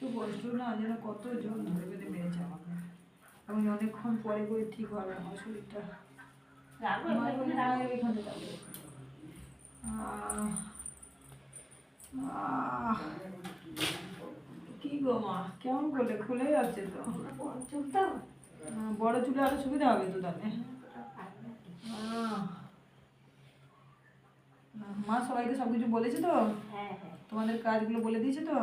তো কষ্ট না যেন কত জন ধরে বেঁধে মেরেছে আমাকে। আমি অনেকক্ষণ পরে করে ঠিক হবে আমার শরীরটা হয় কি গো মা কেমন করলে? খুলে যাচ্ছে তো। আহ, বড় চুলে আরও সুবিধা হবে তো তাহলে। মা সবাইকে সব কিছু বলেছে তো? হ্যাঁ হ্যাঁ। তোমাদের কাজগুলো বলে দিয়েছে তো?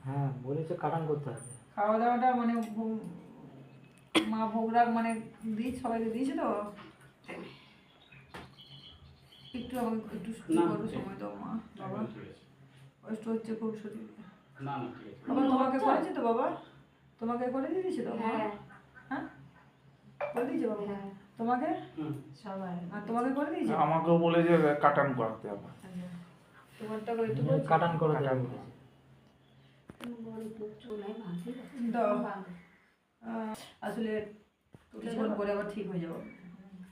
হ্যাঁ বলেছে কাটান করতে হবে। খাওয়া দাওয়াটা মানে মা ভোগরাগ মানে দিয়ে সবাইকে দিয়েছে তো? একটু আমাকে একটু করো সময় দাও মা বাবা। কষ্ট হচ্ছে খুব শরীর। বাবা তোমাকে করেছে তো বাবা? তোমাকে করে দিয়েছে তো হ্যাঁ। হ্যাঁ? করে দিয়েছে বাবা? হ্যাঁ। তোমাকে? সবাই। আর তোমাকে করে দিয়েছে? আমাকেও বলে যে কাটান করতে হবে। আচ্ছা। তোমারটা একটু কাটান করে কাটান দেবে করে। চুলাই ভাঙতে দাও আহ, আসলে কিছুক্ষণ পরে আবার ঠিক হয়ে যাব।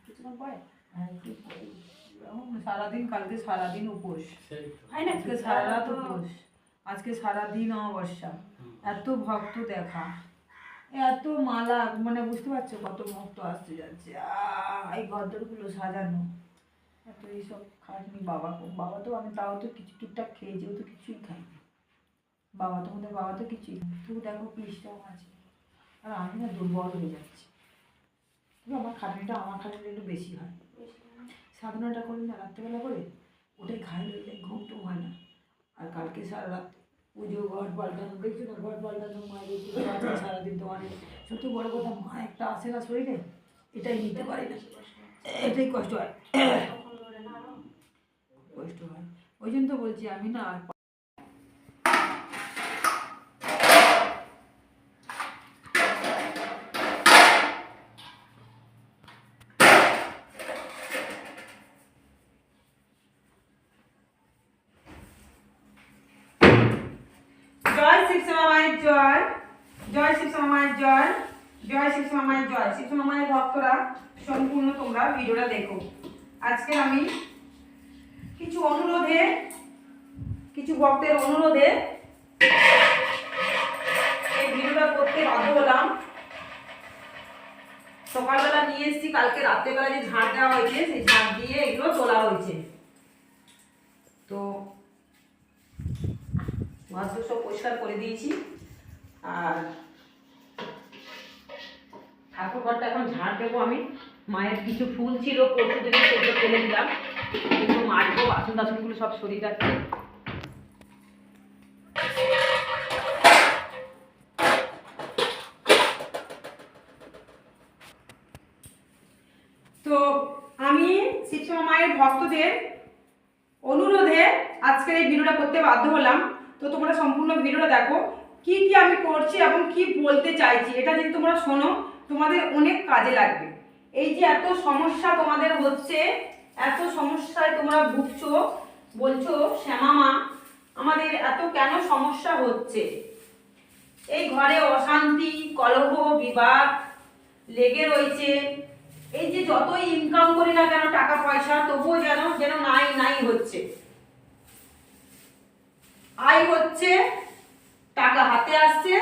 কিছুক্ষণ পরে? হ্যাঁ সারাদিন কালকে সারাদিন উপোস। হয় না? আজকে সারা রাত উপোস। আজকে সারাদিন অমাবস্যা। এত ভক্ত দেখা। এত মালা মানে বুঝতে পারছ কত ভক্ত আসতে যাচ্ছে। আহ, এই গদ্দরগুলো সাজানো। এত এইসব খাটনি বাবা বাবা তো আমি তাও তো কিছু টুকটাক খেয়েছি ও তো কিছুই খাইনি। বাবা তোমাদের বাবা তো কিছুই। তবু দেখো পুলিশটাও আছে। আর আমি না দুর্বল হয়ে যাচ্ছি। তবে আমার খাটনিটা আমার খাটনিটা একটু বেশি হয়। সাধনাটা করি না রাত্রেবেলা করে ওটাই খাই লইলে ঘুম টুম হয় না। আর কালকে সারা রাত পুজো ঘর পাল্টানো দেখছ না ঘর পাল্টানো মায়ের পুজো আছে সারাদিন তোমার সত্যি বড় কথা মা একটা আসে না শরীরে এটাই নিতে পারি না। এটাই কষ্ট হয়। কষ্ট হয়। ওই জন্য তো বলছি আমি না আর জয় শিবশ্যামা মায়ের জয় জয় শিবশ্যামা মায়ের জয় জয় শিবশ্যামা মায়ের জয়। শিবশ্যামা মায়ের ভক্তরা, সম্পূর্ণ তোমরা ভিডিওটা দেখো। আজকে আমি কিছু অনুরোধে, কিছু ভক্তের অনুরোধে এই ভিডিওটা করতে বাধ্য হলাম। সকালবেলা নিয়ে এসেছি, কালকে রাত্রেবেলা যে ঝাড় দেওয়া হয়েছে, সেই ঝাড় দিয়ে এগুলো তোলা হয়েছে। তো মাছগুলো সব পরিষ্কার করে দিয়েছি। আর ঠাকুর ঘরটা এখন ঝাড় দেবো আমি। মায়ের কিছু ফুল ছিল, পরশু দিনে সেগুলো ফেলে দিলাম। এগুলো মারবো বাসন টাসনগুলো সব সরিয়ে যাচ্ছে। তো আমি শিবসমা মায়ের ভক্তদের অনুরোধে আজকের এই ভিডিওটা করতে বাধ্য হলাম। তো তোমরা সম্পূর্ণ ভিডিওটা দেখো, কি কি আমি করছি এবং কি বলতে চাইছি, এটা যদি তোমরা শোনো তোমাদের অনেক কাজে লাগবে। এই যে এত সমস্যা তোমাদের হচ্ছে, এত সমস্যায় তোমরা ভুগছো, বলছো শ্যামা মা আমাদের এত কেন সমস্যা হচ্ছে? এই ঘরে অশান্তি, কলহ, বিবাদ লেগে রয়েছে। এই যে যতই ইনকাম করি না কেন, টাকা পয়সা, তবুও যেন যেন নাই নাই হচ্ছে। আয় হচ্ছে, টাকা হাতে আসছে,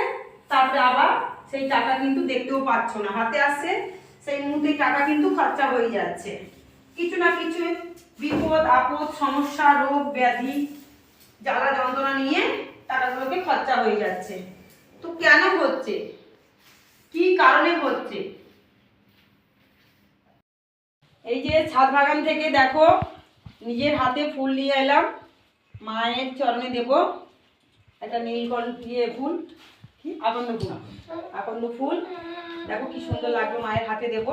তারপরে আবার সেই টাকা কিন্তু দেখতেও পাচ্ছ না। হাতে আসছে, সেই মুহূর্তে টাকা কিন্তু খরচা হয়ে যাচ্ছে। কিছু না কিছু বিপদ, আপদ, সমস্যা, রোগ, ব্যাধি, জ্বালা যন্ত্রণা নিয়ে টাকাগুলোকে খরচা হয়ে যাচ্ছে। তো কেন হচ্ছে? কি কারণে হচ্ছে? এই যে ছাদ বাগান থেকে দেখো, নিজের হাতে ফুল নিয়ে এলাম। মায়ের চরণে দেব। একটা নীলকণ্ঠ দিয়ে ফুল। আকন্দ ফুল। আকন্দ ফুল। দেখো কি সুন্দর লাগবে মায়ের হাতে দেব।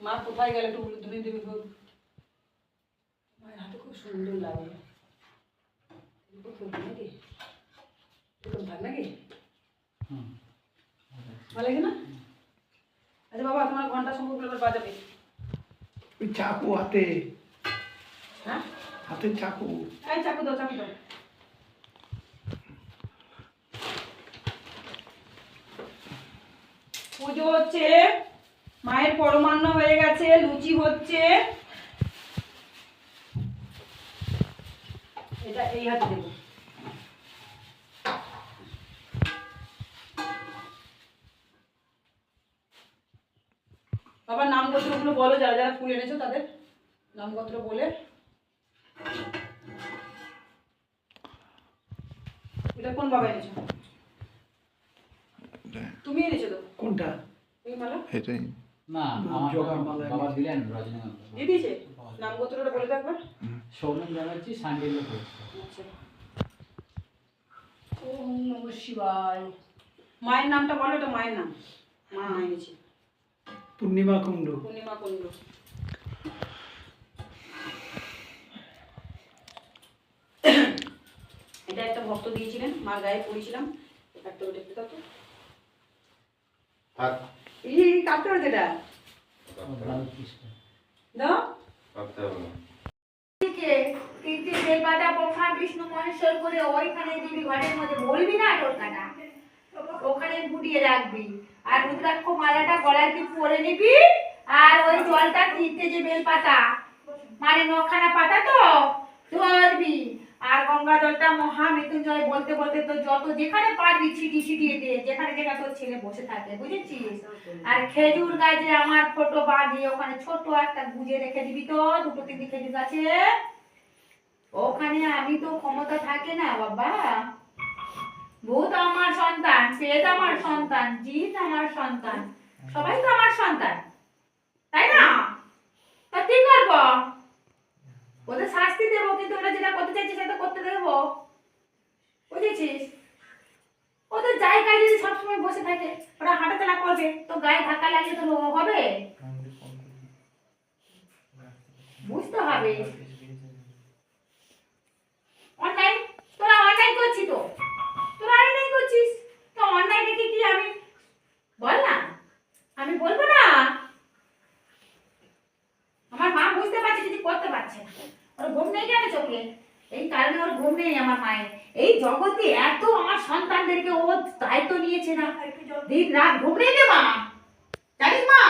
মা কোথায় গেলে একটু উলুধ্বনি দেবে? মায়ের হাতে খুব সুন্দর লাগে। নাকি থাক নাকি ভালো লাগে না? আচ্ছা বাবা তোমার ঘণ্টা সম্পর্কে বাজাবে। চাকু হাতে। হ্যাঁ? হাতে চাকু। এই চাকু দাও চাকু দাও। পুজো হচ্ছে, মায়ের পরমান্ন হয়ে গেছে, লুচি হচ্ছে। এটা এই হাতে দেবো। বাবার নাম গোত্রগুলো বলো, যারা যারা ফুল এনেছো তাদের নাম গোত্র বলে এটা কোন বাবা এনেছো? তুমি এনেছো তো? কোনটা? তুমি মালা এটাই। না আমার বাবা দিলেন রজনীগন্ধা। দিয়ে দিয়েছে? নাম গোত্রটা বলে থাকবে সৌমেন ব্যানার্জি সান্ডিল্য আচ্ছা। ওম নমঃ শিবায়। মায়ের নামটা বলো এটা মায়ের নাম। মা এনেছে। পূর্ণিমা কুণ্ডু। পূর্ণিমা কুণ্ড। এটা একটা ভক্ত দিয়েছিলেন মার গায়ে পড়েছিলাম। একটা ওটা একটু তো এই কাটতে হবে এটা দাও। থেকে তিনটে বেলপাতা পোখা বিষ্ণু মহেশ্বর করে ওইখানে দিবি ঘরের মধ্যে বলবি না টোটকাটা ওখানে ফুটিয়ে রাখবি। আর রুদ্রাক্ষ মালাটা গলায় তুই পরে নিবি আর ওই জলটা তিনটে যে বেলপাতা মানে নখানা পাতা তো গঙ্গা জলটা মহা মৃত্যুঞ্জয় বলতে বলতে তো যত যেখানে পারবি ছিটি ছিটিয়ে দে যেখানে যেখানে তোর ছেলে বসে থাকে বুঝেছিস? আর খেজুর গাছে আমার ফটো বাঁধিয়ে ওখানে ছোট একটা গুজে রেখে দিবি তো, দুটো তিনটে খেজুর গাছে। ওখানে আমি তো ক্ষমতা থাকে না, বাবা। ভূত আমার সন্তান প্রেত আমার সন্তান জিন আমার সন্তান, সবাই তো আমার সন্তান, তাই না? তা কি করব ওদের শাস্তি দেবো কিন্তু ওরা যেটা করতে চাইছে সেটা করতে দেবো। বুঝেছিস? যদি তো গায়ে ধাক্কা লাগলে তো হবে? বুঝতে হবে। অন্যায়, তোরা অন্যায় করছি তো। তোরা অন্যায় করছিস, তো অন্যায় দেখে কি আমি? বল না, আমি বলব না। আমার মা বুঝতে পারছে, কিছু করতে পারছে ওর ঘুম নেই চোখে? এই কারণে ওর ঘুম নেই আমার মায়ের। এই জগতে এত আমার সন্তানদেরকে ও দায়িত্ব নিয়েছে না। দিন রাত ঘুম নেই মা। জানিস মা?